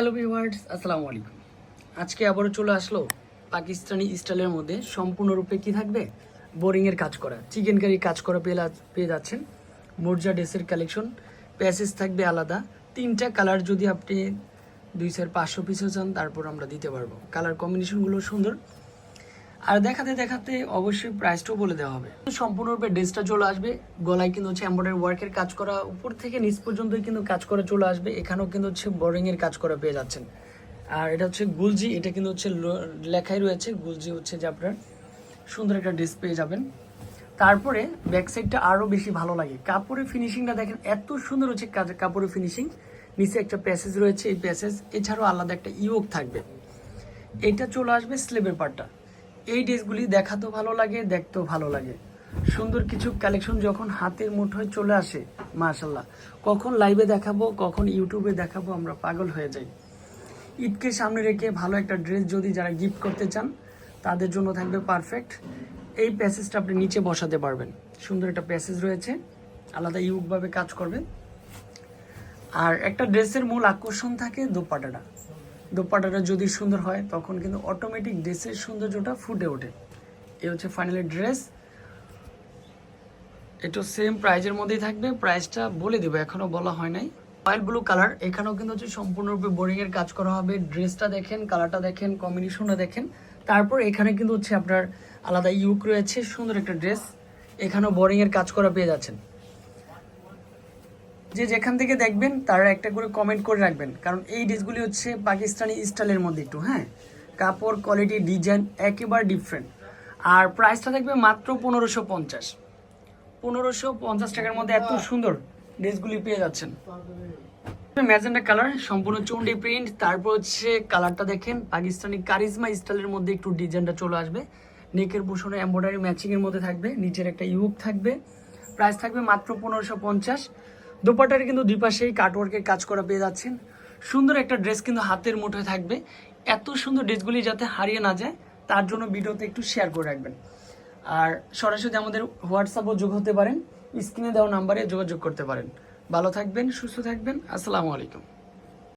Hello viewers আসসালামু আলাইকুম আজকে আবারও চলে আসলো পাকিস্তানি স্টাইলের মধ্যে সম্পূর্ণরূপে কি থাকবে? বোরিংয়ের কাজ করা। চিকেন কারি কাজ করা পেয়ে পেয়ে যাচ্ছেন। মোর্জা ড্রেসের কালেকশন প্যাসেজ থাকবে আলাদা। তিনটা কালার যদি আপনি দুই চার পাঁচশো পিসও চান, তারপর আমরা দিতে পারব। কালার কম্বিনেশনগুলো সুন্দর। আর দেখাতে দেখাতে অবশ্যই প্রাইসটাও বলে দেওয়া হবে। সম্পূর্ণরূপে ড্রেসটা চলে আসবে। গলায় কিন্তু হচ্ছে এমব্রয়ডারি ওয়ার্কের কাজ করা, উপর থেকে নিচ পর্যন্তই কিন্তু কাজ করা চলে আসবে। এখানেও কিন্তু হচ্ছে বোরিং এর কাজ করা পেয়ে যাচ্ছেন। আর এটা হচ্ছে গুলজি, এটা কিন্তু হচ্ছে লেখাই রয়েছে। গুলজি হচ্ছে যে আপনার সুন্দর একটা ড্রেস পেয়ে যাবেন। তারপরে ব্যাক সাইডটা আরও বেশি ভালো লাগে। কাপড়ের ফিনিশিংটা দেখেন, এত সুন্দর হচ্ছে কাপড়ের ফিনিশিং নিচে একটা প্যাসেজ রয়েছে, এই প্যাসেজ এছাড়াও আলাদা একটা ইয়োগ থাকবে। এটা চলে আসবে স্লেবের পার্টটা এই ড্রেসগুলি দেখাতেও ভালো লাগে, দেখতেও ভালো লাগে। সুন্দর কিছু কালেকশন যখন হাতের মুঠোয় চলে আসে মাশাল্লাহ কখন লাইভে দেখাবো, কখন ইউটিউবে দেখাবো, আমরা পাগল হয়ে যাই। ঈদকে সামনে রেখে ভালো একটা ড্রেস যদি যারা গিফট করতে চান, তাদের জন্য থাকবে পারফেক্ট এই প্যাসেজটা আপনি নিচে বসাতে পারবেন। সুন্দর একটা প্যাসেজ রয়েছে, আলাদা ইউকভাবে কাজ করবে। আর একটা ড্রেসের মূল আকর্ষণ থাকে দোপাটাটা। দোপাটাটা যদি সুন্দর হয়, তখন কিন্তু অটোমেটিক ড্রেসের সৌন্দর্যটা ফুটে ওঠে। এ হচ্ছে ফাইনালি ড্রেস একটু সেম প্রাইজের মধ্যেই থাকবে। প্রাইসটা বলে দেবো এখনও বলা হয় নাই। অয়েল ব্লু কালার এখানেও কিন্তু হচ্ছে সম্পূর্ণরূপে বোরিংয়ের কাজ করা হবে। ড্রেসটা দেখেন কালারটা দেখেন কম্বিনেশনটা দেখেন। তারপর এখানে কিন্তু হচ্ছে আপনার আলাদা ইউক রয়েছে, সুন্দর একটা ড্রেস এখানেও বোরিংয়ের কাজ করা পেয়ে যাচ্ছেন। যে যেখান থেকে দেখবেন, তারা একটা করে কমেন্ট করে রাখবেন। কারণ এই ড্রেসগুলি হচ্ছে পাকিস্তানি স্টাইলের মধ্যে একটু হ্যাঁ? কাপড় কোয়ালিটি ডিজাইন একেবারে ডিফারেন্ট আর প্রাইসটা থাকবে মাত্র পনেরোশো পঞ্চাশ। পনেরোশো পঞ্চাশ টাকার মধ্যে এত সুন্দর ড্রেসগুলি পেয়ে যাচ্ছেন। ম্যাজেন্টা কালার, সম্পূর্ণ চন্ডি প্রিন্ট তারপর হচ্ছে কালারটা দেখেন, পাকিস্তানি কারিজমা স্টাইলের মধ্যে একটু ডিজাইনটা চলে আসবে। নেকের পোষণে এম্ব্রয়ডারি ম্যাচিংয়ের মধ্যে থাকবে, নিচের একটা ইউক থাকবে। প্রাইস থাকবে মাত্র পনেরোশো পঞ্চাশ। দোপাটার কিন্তু দুই পাশেই কাটওয়ার্কের কাজ করা পেয়ে যাচ্ছেন। সুন্দর একটা ড্রেস কিন্তু হাতের মুঠোয় থাকবে। এত সুন্দর ড্রেসগুলি যাতে হারিয়ে না যায়, তার জন্য ভিডিওতে একটু শেয়ার করে রাখবেন। আর সরাসরি আমাদের হোয়াটসঅ্যাপও যোগ হতে পারেন। স্ক্রিনে দেওয়া নাম্বারে যোগাযোগ করতে পারেন। ভালো থাকবেন, সুস্থ থাকবেন। আসসালামু আলাইকুম।